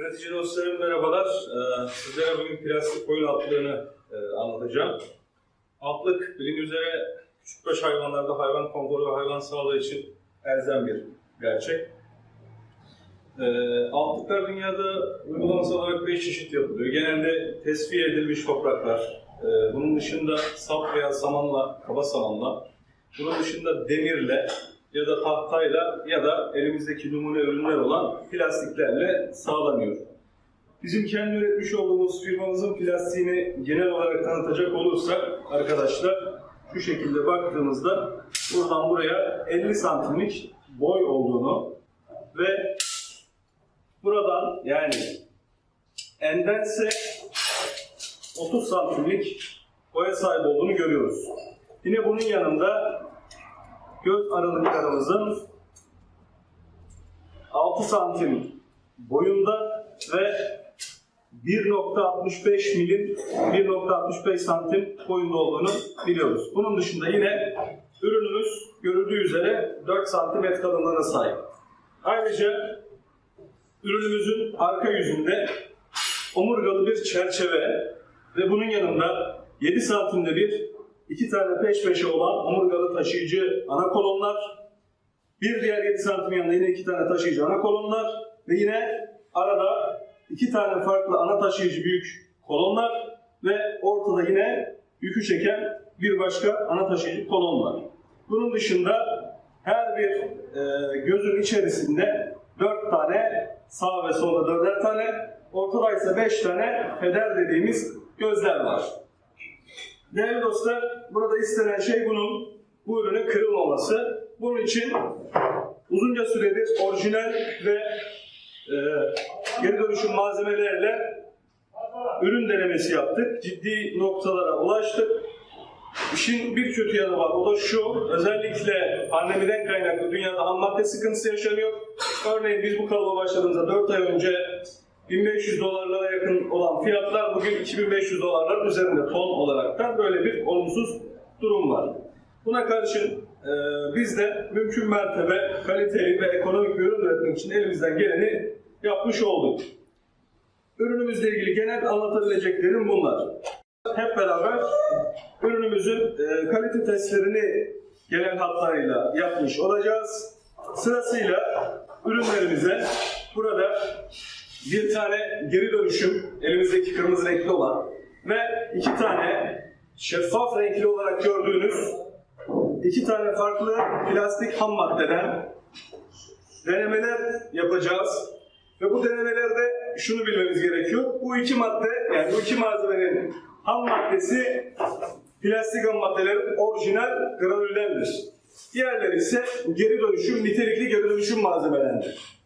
Üretici dostlarım merhabalar. Ee, Sizlere bugün plastik koyun altlığını e, anlatacağım. Altlık bildiğiniz üzere küçükbaş hayvanlarda hayvan konforu ve hayvan sağlığı için elzem bir gerçek. Ee, Altlıklar dünyada uygulamasal olarak 5 çeşit yapılıyor. Genelde tesviye edilmiş topraklar, e, bunun dışında sap veya samanla, kaba samanla, bunun dışında demirle ya da tahtayla ya da elimizdeki numune ürünler olan plastiklerle sağlanıyor. Bizim kendi üretmiş olduğumuz firmamızın plastiğini genel olarak tanıtacak olursak arkadaşlar şu şekilde baktığımızda buradan buraya 50 santimlik boy olduğunu ve buradan yani endense 30 santimlik boya sahip olduğunu görüyoruz. Yine bunun yanında göz aralıklarımızın 6 santim boyunda ve 1.65 milim 1.65 santim boyunda olduğunu biliyoruz. Bunun dışında yine ürünümüz görüldüğü üzere 4 santim et kalınlığına sahip. Ayrıca ürünümüzün arka yüzünde omurgalı bir çerçeve ve bunun yanında 7 santimde bir iki tane peş peşe olan omurgalı taşıyıcı ana kolonlar, bir diğer 7 santim yanında yine iki tane taşıyıcı ana kolonlar ve yine arada iki tane farklı ana taşıyıcı büyük kolonlar ve ortada yine yükü çeken bir başka ana taşıyıcı kolon var. Bunun dışında her bir e, gözün içerisinde dört tane sağ ve solda dörder tane, ortada ise beş tane feder dediğimiz gözler var. Değerli dostlar, burada istenen şey bunun, bu ürünün kırılmaması. Bunun için uzunca süredir orijinal ve e, geri dönüşüm malzemelerle ürün denemesi yaptık. Ciddi noktalara ulaştık. İşin bir kötü yanı var. O da şu, özellikle pandemiden kaynaklı dünyada ham madde sıkıntısı yaşanıyor. Örneğin biz bu kalıba başladığımızda 4 ay önce 1500 dolarlara olan fiyatlar bugün 2500 dolarların üzerinde ton olaraktan böyle bir olumsuz durum var. Buna karşın e, biz de mümkün mertebe kaliteli ve ekonomik bir ürün üretmek için elimizden geleni yapmış olduk. Ürünümüzle ilgili genel anlatabileceklerim bunlar. Hep beraber ürünümüzün e, kalite testlerini genel hatlarıyla yapmış olacağız. Sırasıyla ürünlerimize burada bir tane geri dönüşüm elimizdeki kırmızı renkli olan ve iki tane şeffaf renkli olarak gördüğünüz iki tane farklı plastik ham maddeden denemeler yapacağız. Ve bu denemelerde şunu bilmemiz gerekiyor. Bu iki madde, yani bu iki malzemenin ham maddesi plastik ham maddelerin orijinal granüldendir. Diğerleri ise geri dönüşüm, nitelikli geri dönüşüm malzemelerdir.